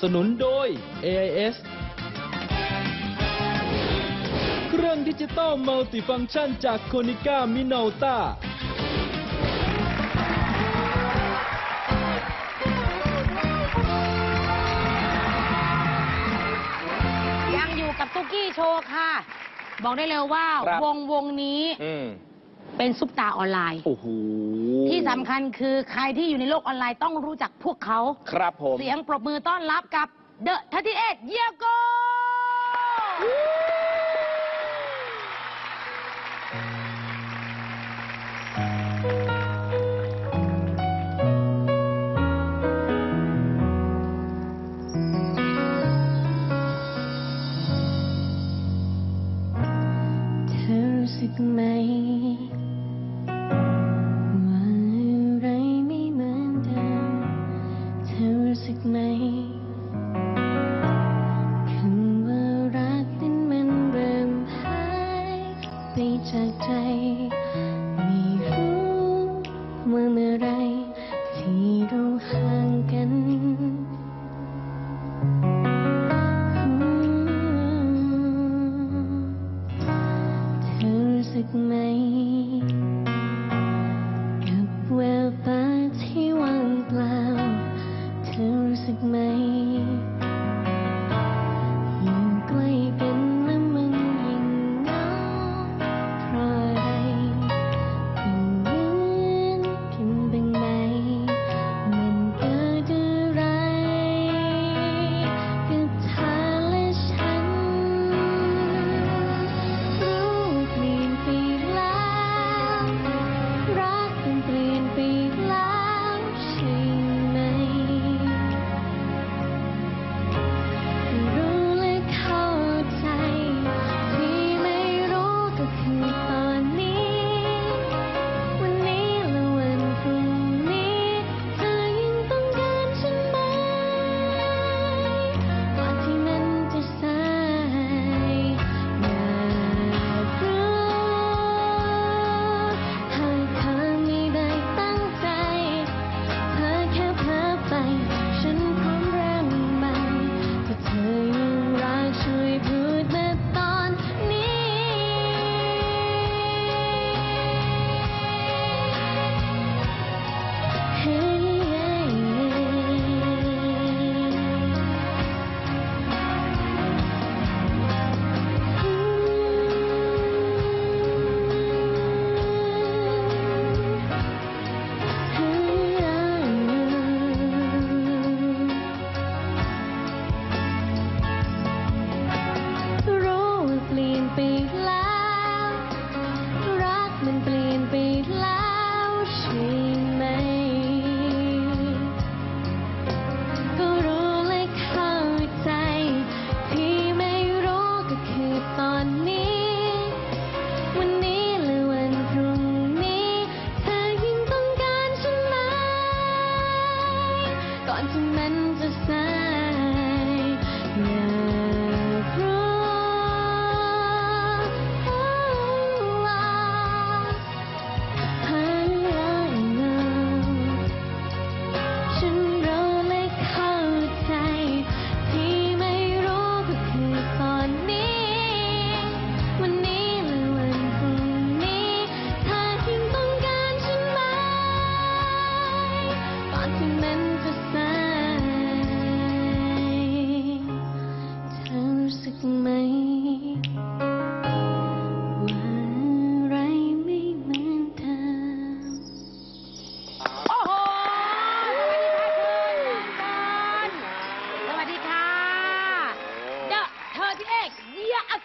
นับสนุนโดย AIS เครื่องดิจิตอลมัลติฟังก์ชันจากโคนิก้ามิโนต้า ยังอยู่กับตุ๊กกี้โชว์ค่ะ บอกได้เลยว่าครับ วงวงนี้ อืม เป็นซุปตาออนไลน์ โอ้โหที่สำคัญคือใครที่อยู่ในโลกออนไลน์ต้องรู้จักพวกเขา ครับผม เสียงปรบมือต้อนรับกับเดอะทัติเอ็ดเยโก สึกไหม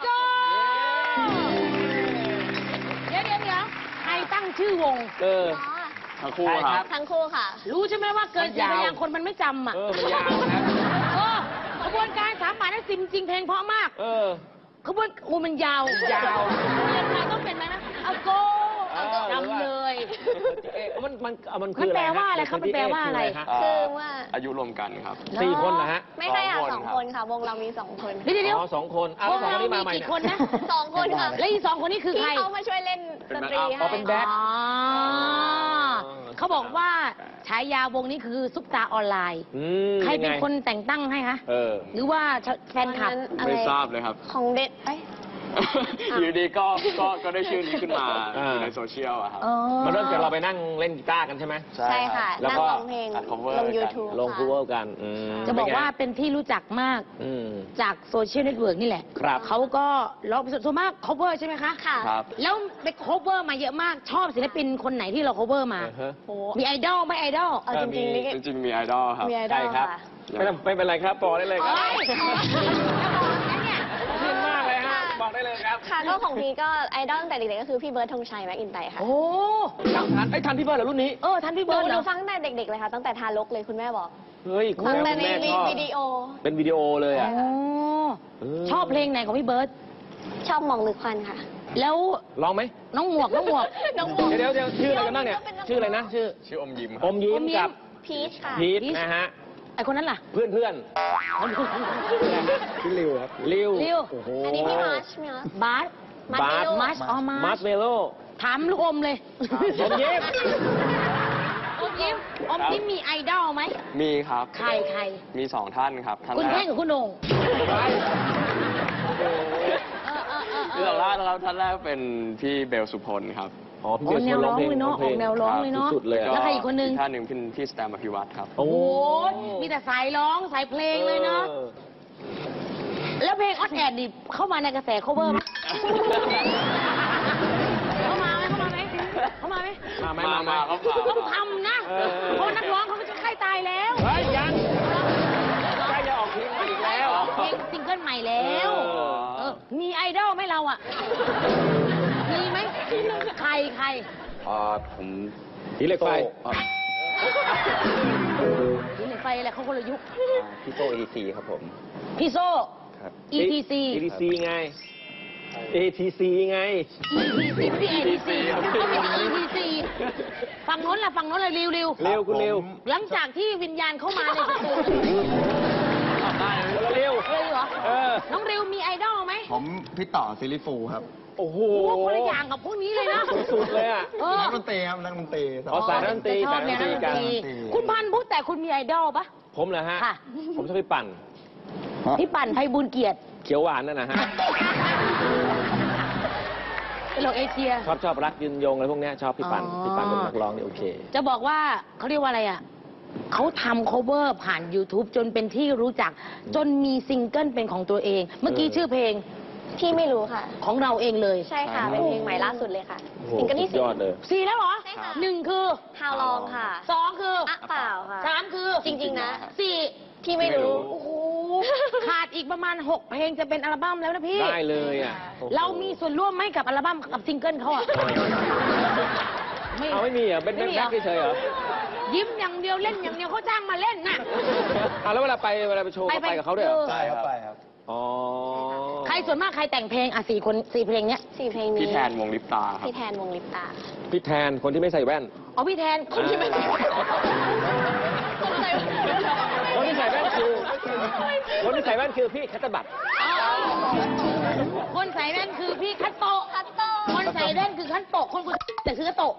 โกเดี๋ยวเดี๋ยวเดี๋ยวใครตั้งชื่อวง เออทั้งคู่ครับ ทั้งคู่ค่ะ รู้ใช่ไหมว่าเกินมันสี่ยาวพยางค์คนมันไม่จำอะ เออมันยาวนะเออขบวนการสามบาทได้สิมจริงเพลงเพราะมาก เออขบวนโอ้มันยาวยาวเรียนมาต้องเป็นไหมนะอโกเออจำเลย เอ๊ะมันมันมันมัคืนออะไรแปลว่าอะไรฮครับมันแปลว่าอะไรฮคือว่า อายุรวมกันครับ สี่คนเหรอฮะ ไม่ใช่ค่ะสสอองงคคนนค่ะ วงเรามีสองคนเดี๋ยวเดี๋ยวเดี๋ยวอ๋อสองคนอ้าววแล้วงสองคเรานนี้มีมาใหม่กี่เนี่ย คนนะสองคนค่ะและอีกสองคนนี้คือที่ใครเขามาช่วยเล่นดนตรีอ๋อเป็นแบ็ค อ๋อเขาบอกว่าฉายาวงนี้คือซุปตาออนไลน์ อืมใครเป็นยังไงคนแต่งตั้งให้คะเออ หรือว่าแฟนคลับ ไม่ทราบเลยครับ ของเด็ดเอ้ย อยู่ดีก็ก็ก็ได้ชื่อนี้ขึ้นมาอ่า อยู่ในโซเชียลอะครับ อ๋อมันเริ่มจากเราไปนั่งเล่นกีตาร์กันใช่ไหม ใช่ค่ะ แล้วนั่งก็ ร้องเพลงอัด cover ลง กัน YouTube ลงค่ะคูเวอร์กันอืมจะบอกเป็นไงว่าเป็นที่รู้จักมากอืม จากโซเชียลเน็ตเวิร์กนี่แหละครับ เขาก็ร้องส่วนมาก cover ใช่ไหมคะค่ะครับ แล้วไป cover มาเยอะมากชอบศิลปินคนไหนที่เรา cover มาอ่าฮะ โอ้มีไอดอลไหมไอดอล เอาจริงๆนี่ก็จริงๆมีไอดอลครับ มีไอดอลใช่ครับ ค่ะ ไม่ต้องไม่เป็นไรครับบอกได้เลยครับเอ้ยจะบอกนะเนี่ย ขึ้นมากเลยฮะบอกได้เลย ครับค่ะก็ของพี่ก็ไอดอลตั้งแต่เด็กๆก็คือพี่เบิร์ดธงชัยแม็กอินไตค่ะโอ้ทันไอ้ยทันพี่เบิร์ดเหรอรุ่นนี้ เออทันพี่หเบินูร์ดหเหรนูอฟังตั้งแต่เด็กๆเลยค่ะตั้งแต่ทารกเลยคุณแม่บอกเฮ้ยคุณฟังแม่แต่คุณในแม่ชอบวิดีโอ เป็นวิดีโอเลยอะ โอ้เออ ชอบเพลงไหนของพี่เบิร์ดชอบมองลึกควันค่ะ แล้วร้องไหมน้องหมวกน้องหมวก น้องหมวกเดี๋ยวเดี๋ยวชื่ออะไรกันบ้างเนี่ย ชื่ออะไรนะ ชื่อชื่ออมยิ้มคอรับมยิ้อมมยิ้มกับพีชค่ะ พีทพีชนะฮะ ไอคนนั้นล่ะ เพื่อนเพื่อนชื่อริวครับลิวลิวโอ้โหอันนี้พี่มาร์ชพี่มาร์ชบาสมัดบาเมสโลมาร์ชอ๋อมามาร์ร์ชชเมโลถามลูกอมเลยอมยิ้ม อมยิ้มอมยิ้มมีไอดอลไหม มีครับ ใครใคร มีสองท่านครับท่านคุณแรเท่กงกับคุณโหน่งไปโอ้โหเออเออเออเอคืออสองท่านนะครับท่านแรกเป็นพี่เบลสุพลครับ อ๋อพี่โอ้เบียร์แนชวนวร้ร้อองงเพลงเลยเนาะออกแนวร้องเลยเนาะสุดๆเลยอะแล้วใครอีกคนนึงท่านหนึ่งเป็นพี่สแตมอภิวัตรครับ โอ้โอ้ยมีแต่สายร้องสายเพลงเลยเนาะออแล้วเพลงออดแอดดิเข้ามาในกระแส cover ไหมเข้ามาไหมเข้ามาไหมเข้ามาไหมมาไหมมามาไหมมาครับมาต้องทำนะเออเพราะนักร้องเขาไม่จะใกล้ตายแล้วเฮ้ยยังใกล้จะออกเพลงใหม่อีกแล้วเพลงซิงเกิลใหม่แล้วเออเออมีไอดอลไหมเราอะ มีไหมใครใครอ่าผมผีเหล็กไฟอ่าหรือหนึ่งไฟอะไรเขาคนละยุค พี่โตเอซีครับผม พี่โซ่ ครับ ETC ETC ไง ATC ไง ETC พี่ ATC เขาเป็น ETC ฝั่งโน้นล่ะฝั่งโน้นเลยเร็วเร็วเร็วคุณเร็วหลังจากที่วิญญาณเข้ามาในสตูเร็วเร็วเหรอเออน้องเร็วมีไอดอลไหม ผมพี่ต่อซิลิฟูครับโอ้โหโอ้คนละอย่างกับพวกนี้เลยนะ สุดๆเลยอะเออ นักดนตรีครับนักดนตรีอ๋อสายดนตรีจะชอบแนวนักดนตรีสายดนตรี คุณพันธุ์พูดแต่คุณมีไอดอลปะ ผมเหรอฮะ ค่ะ ผมชอบพี่ปั่น พี่ปั่นไพบุญเกียรติเขียวหวานนั่นนะฮะเป็นโลกเอเชีย ชอบชอบรักยืนยงอะไรพวกเนี้ยชอบพี่ปั่น อ๋อ พี่ปั่นเป็นนักร้องนี่โอเค จะบอกว่าเขาเรียกว่าอะไรอะ เขาทำ cover ผ่าน YouTube จนเป็นที่รู้จัก จนมีซิงเกิลเป็นของตัวเอง เมื่อกี้เออชื่อเพลงพี่ไม่รู้ค่ะ ของเราเองเลย ใช่ค่ะ เป็นเพลงใหม่ล่าสุดเลยค่ะโอ้โหซิงเกิลที่สุดสี่ ยอดเลย สี่แล้วเหรอใช่ค่ะ หนึ่งคือ How Long ค่ะสองคืออะเปล่าค่ะ สามคือจริงๆนะ สี่พี่ไม่รู้ โอ้โหขาดอีกประมาณ6เพลงจะเป็นอัลบั้มแล้วนะพี่ ได้เลยอะโอ้โหเรามีส่วนร่วมไหมกับอัลบั้มกับซิงเกิลเขาอะ เอาไม่มีเหรอะเป็นไม่เป็นมีแบ็เหรคอเฉยๆเหรอยิ้มอย่างเดียวเล่นอย่างเดียวเขาจ้างมาเล่นน่ะ อะแล้วเวลาไปเวลาไปโชว์ก็ไปไปกับเขาด้วยเหรอเออใช่ครับไปครับอ๋อใครส่วนมากใครแต่งเพลงอะสี่คนสี่เพลงเนี้ยสี่เพลงนี้พี่แทนวงลิปตาครับพี่แทนวงลิปตา พี่แทนคนที่ไม่ใส่แว่น อ๋อพี่แทนคนที่ไม่อ่าคนที่ใส่แว่นคือคนที่ใส่แว่นคือพี่คัตเตอร์บัตรคนใส่แว่นคือพี่คัตโตะคัตโตะ คนใส่เล่นคือขั้นตก คนกูแต่คือคัตก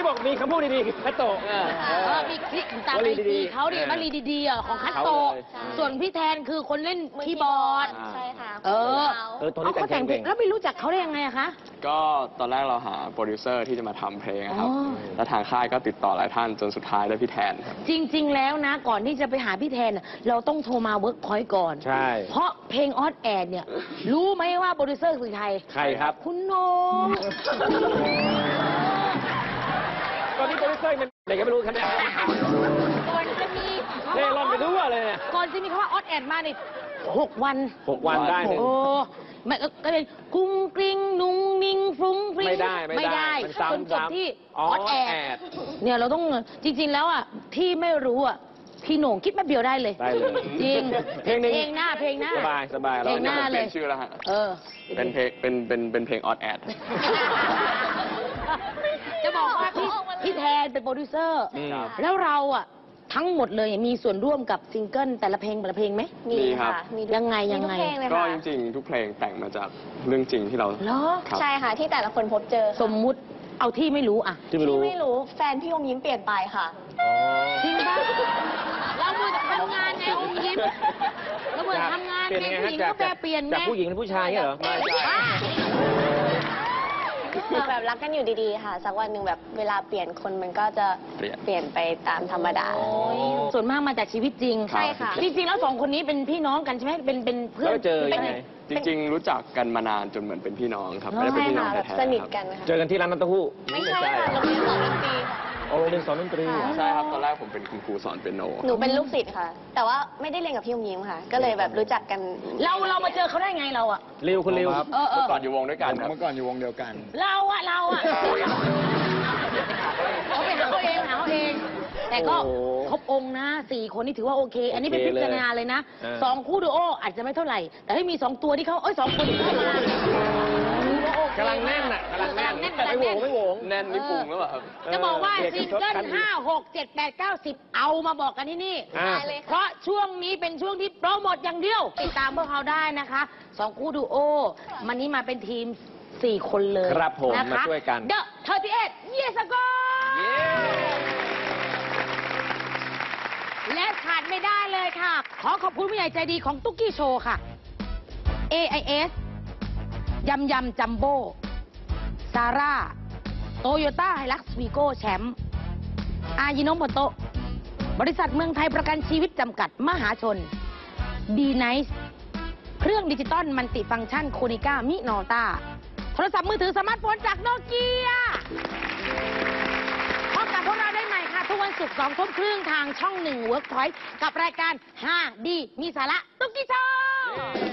ที่บอกมีคำพูดดีๆคือคัตโตะ เออเออมีคลิปตามวไอลีจีดีๆเขาดิเออวลีดีๆอะของคัตโตะ เขาเลยส่วนพี่แทนคือคนเล่นคีย์บอร์ด ใช่ค่ะเออ เออตอนนี้เขาแต่แต่งงเพเพลลงงแล้วไม่รู้จักเขาได้ยังไงอะคะ ก็ตอนแรกเราหาโปรดิวเซอร์ที่จะมาทำเพลงอะครับ อ๋อ แล้วทางค่ายก็ติดต่อหลายท่านจนสุดท้ายได้พี่แทนครับ จริง ๆ แล้วนะ ก่อนที่จะไปหาพี่แทนน่ะเราต้องโทรมาเวิร์กพอยต์ก่อน ใช่ เพราะเพลงออดแอดเนี่ย รู้ไหมว่าโปรดิวเซอร์คือใคร ใครครับ คุณโหนง ตอนนี้โปรดิวเซอร์เป็นเด็กก็ไม่รู้คะแนนก่อนจะมีเล่ร่อนไปทั่วเลยเนี่ยก่อนจะมีคำว่าออดแอดมาเนี่ยหกวันหกวันได้หนึ่ง โอ้ไม่ก็ก็เป็นกุ้งกริ้งนุ้งนิ่งฟรุ้งฟริ้งไม่ได้ไม่ได้ไม่ได้มันซ้ำจนจบซ้ำที่อ๋อออดแอแอด ดเนี่ยเราต้องจริง ๆ แล้วอะที่ไม่รู้อะพี่โหน่งคิดแป๊บเดียวได้เลย ได้เลย จริงเพลงหนึ่งเพลงหน้าเพลงหน้า สบายสบายเพลงหน้าเปลี่ยนชื่อแล้วฮะ เออ เป็นเพลงเป็นเป็นเป็นเพลงออดแอด จะบอกว่าพี่พี่แทนเป็นโปรดิวเซอร์อืมแล้วเราอะทั้งหมดเลยมีส่วนร่วมกับซิงเกิลแต่ละเพลงแต่ละเพลงไหม มีมีครับค่ะมียังไงยังไง มีทุกเพลงเลยก็ค่ะจริงๆ ทุกเพลงแต่งมาจากเรื่องจริงที่เราเหรอ ครับ ใช่ค่ะที่แต่ละคนพบเจอค่ะสมมุติเอาที่ไม่รู้อะที่ไม่รู้ไม่รู้แฟนพี่อมยิ้มเปลี่ยนไปค่ะ อ๋อจริงปะเราควรจะทำงานไงอมยิ้มเราควรจะทำงานเปลี่ยนเป็นยังไงผู้หญิงฮะก็แปรเปลี่ยนไงจากผู้หญิงเป็นผู้ชายเนี่ยเหรอ ไม่ใช่ บ้าคือแบบรักกันอยู่ดีๆค่ะ สักวันหนึ่งแบบเวลาเปลี่ยนคนมันก็จะเปลี่ยน เปลี่ยนไปตามธรรมดา ส่วนมากมาจากชีวิตจริงใช่ค่ะ จริงๆแล้วสองคนนี้เป็นพี่น้องกันใช่ไหมเป็นเป็นเพื่อแล้นวเจอเป็ยันงไง จริง ๆ รู้จักกันมานานจนเหมือนเป็นพี่น้องครับไม่ได้เป็นใช่พี่น้อค่ะงแบบแท้สๆนิทครับ กันค่ะ เจอกันที่ร้านน้ำเต้าหู้ ไม่ใช่ค่ะโรงเรียนสอนดนตรีค่ะ โอ้โรงเรียนสอนดนตรีค่ะใช่ครับ ตอนแรกผมเป็นคุณครูสอนเปียโนหนูเป็นลูกศิษย์ค่ะ แต่ว่าไม่ได้เรียนกับพี่อมยิ้มค่ะ ก็เลยแบบรู้จักกัน เราเรามาเจอเขาได้ไงเราอะริวคุณริวครับเออเอเมื่ออก่อนอยู่วงด้วยกันครับเมื่อก่อนอยู่วงเดียวกัน เราอะเราอะเขาไปหาเขาเองหาเขาเอง แต่ก็โอ้โหครบองค์นะสี่คนนี่ถือว่าโอเค อันนี้เป็นโอเคพิจารณาเลยนะเออสองคู่ดูโออาจจะไม่เท่าไหร่ แต่ให้มีสองตัวที่เขาเอ้ยสองคนที่เข้ามา ถือว่าโอเคกำลังแน่นอะกำลังแน่นกำลังแน่น ไม่โหวงไม่โหวง แน่นนี่ปรุงหรือเปล่าครับ จะบอกว่าเออซิงเกิลเด็กห้าหกเจ็ดแปดเก้าสิบเอามาบอกกันที่นี่ อ่า ได้เลยเพค่ะ ราะช่วงนี้เป็นช่วงที่โปรโมทอย่างเดียว ติดตามพวกเขาได้นะคะสองคู่ดูโอ มันนี้มาเป็นทีมสี่คนเลยครับผมนะคะมาช่วยกัน เดอะเทอร์ทีเอ็ดเยสกและขาดไม่ได้เลยค่ะ ขอขอบคุณผู้ใหญ่ใจดีของตุ๊กกี้โชว์ค่ะ AIS ยำยำจัมโบ้ซาร่า โตโยต้าไฮลักซ์วีโก้แชมป์อายิโนโมโตะบริษัทเมืองไทยประกันชีวิตจำกัดมหาชน ดีไนซ์เครื่องดิจิตอลมันติฟังก์ชันโคนิก้ามิโนตาโทรศัพท์มือถือสมาร์ทโฟนจากโนเกียพบกับพวกเราได้ใหม่ค่ะ ทุกวันศุกร์สองทุ่มครึ่งทางช่องหนึ่งเวิร์กพอยต์กับรายการ5ดีมีสาระตุ๊กกี้โชว์